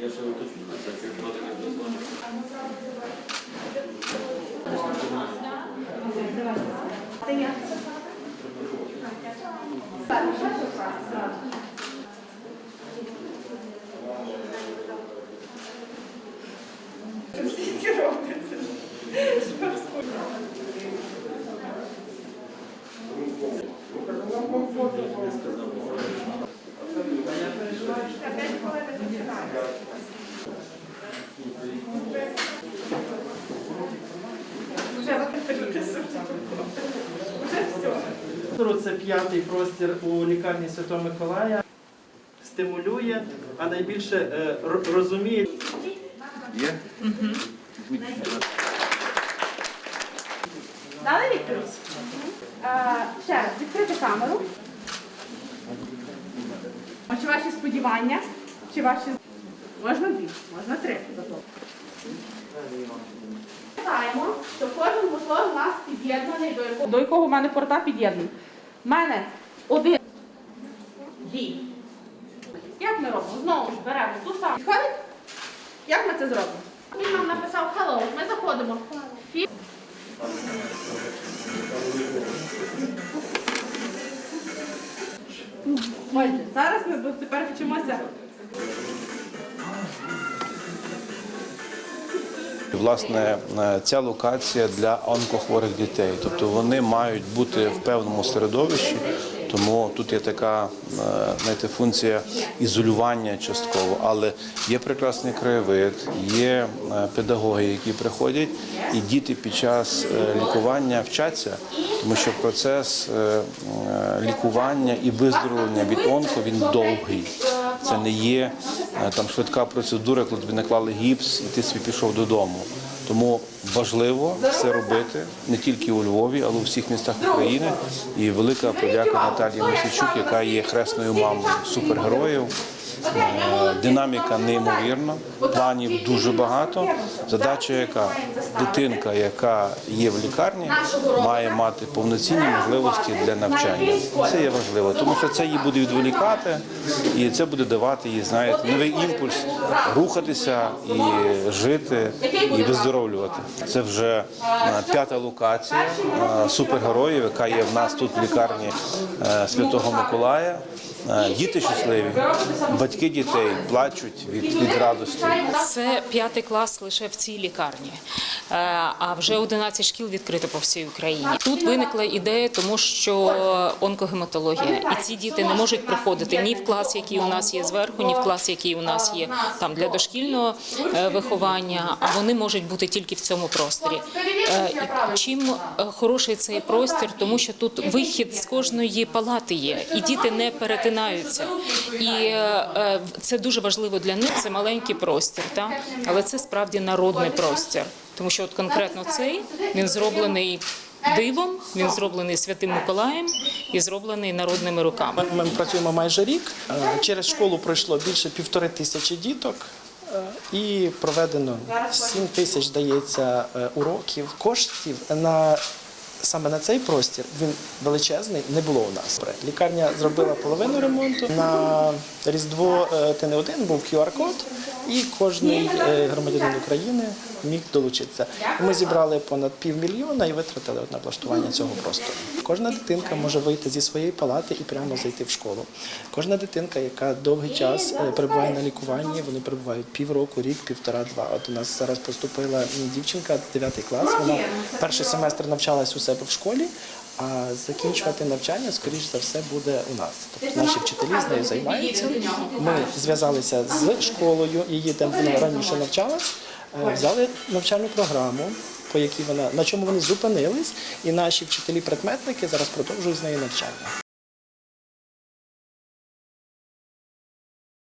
Я ще уточню, так як проти не дозволено. Простору Це п'ятий простір у лікарні Святого Миколая. Стимулює, а найбільше е, розуміє. Є? Дали Віктору? Ще раз, відкрити камеру. А Чи ваші сподівання? Чи ваші... Можна дві, можна три. Пам'ятаємо, що кожен мотор у нас під'єднаний до якого, до якого в мене порта під'єднаний. У мене один дві. Як ми робимо? Знову ж беремо ту саму. Підходить? Як ми це зробимо? Він нам написав hello. Ми заходимо. Фі- зараз ми тепер вчимося. Власне, е, ця локація для онкохворих дітей, тобто вони мають бути в певному середовищі, тому тут є така е, знаєте, функція ізолювання частково, але є прекрасний краєвид, є е, педагоги, які приходять, і діти під час лікування вчаться, тому що процес лікування і виздоровлення від онко він довгий. Це не є е, там швидка процедура, коли тобі наклали гіпс і ти собі пішов додому. Тому важливо це робити не тільки у Львові, але у всіх містах України. І велика подяка Наталії Мосичук, яка є хресною мамою супергероїв. Е, Динаміка неймовірна, планів дуже багато. Задача, яка дитинка, яка є в лікарні, має мати повноцінні можливості для навчання. Це є важливо, тому що це її буде відволікати, і це буде давати їй, знаєте, новий імпульс рухатися і жити, і виздоровлювати. Це вже е, п'ята локація е, супергероїв, яка є в нас тут в лікарні Святого Миколая. Е, Діти щасливі, батьки дітей плачуть від, від радості. Це п'ятий клас лише в цій лікарні, Е, а вже 11 шкіл відкрито по всій Україні. Тут виникла ідея, тому що онкогематологія, і ці діти не можуть приходити ні в клас, який у нас є зверху, ні в клас, який у нас є там для дошкільного е, виховання. А вони можуть бути тільки в цьому просторі. Чим хороший цей простір, тому що тут вихід з кожної палати є, і діти не перетинаються. І е, це дуже важливо для них. Це маленький простір, та але це справді народний простір, тому що от конкретно цей він зроблений. Дивом він зроблений святим Миколаєм і зроблений народними руками. Ми, ми працюємо майже рік. Е, Через школу пройшло більше півтори тисячі діток. е, І проведено 7 тисяч, здається, е, уроків. Коштів на саме на цей простір він величезний не було у нас. Лікарня зробила половину ремонту. На Різдво е, ти не один був QR-код, і е, громадянин України міг долучитися. Ми зібрали понад півмільйона і витратили на облаштування цього простору. Кожна дитинка може вийти зі своєї палати і прямо зайти в школу. Кожна дитинка, яка довгий час е, перебуває на лікуванні, вони перебувають півроку, рік, півтора-два. От у нас зараз поступила дівчинка, 9 клас. Вона перший семестр навчалась у себе в школі. А закінчувати навчання, скоріш за все, буде у нас. Тобто наші вчителі з нею займаються. Ми зв'язалися з школою, її там вона раніше навчалась, взяли навчальну програму, по якій вона на чому вони зупинились, і наші вчителі-предметники зараз продовжують з нею навчання.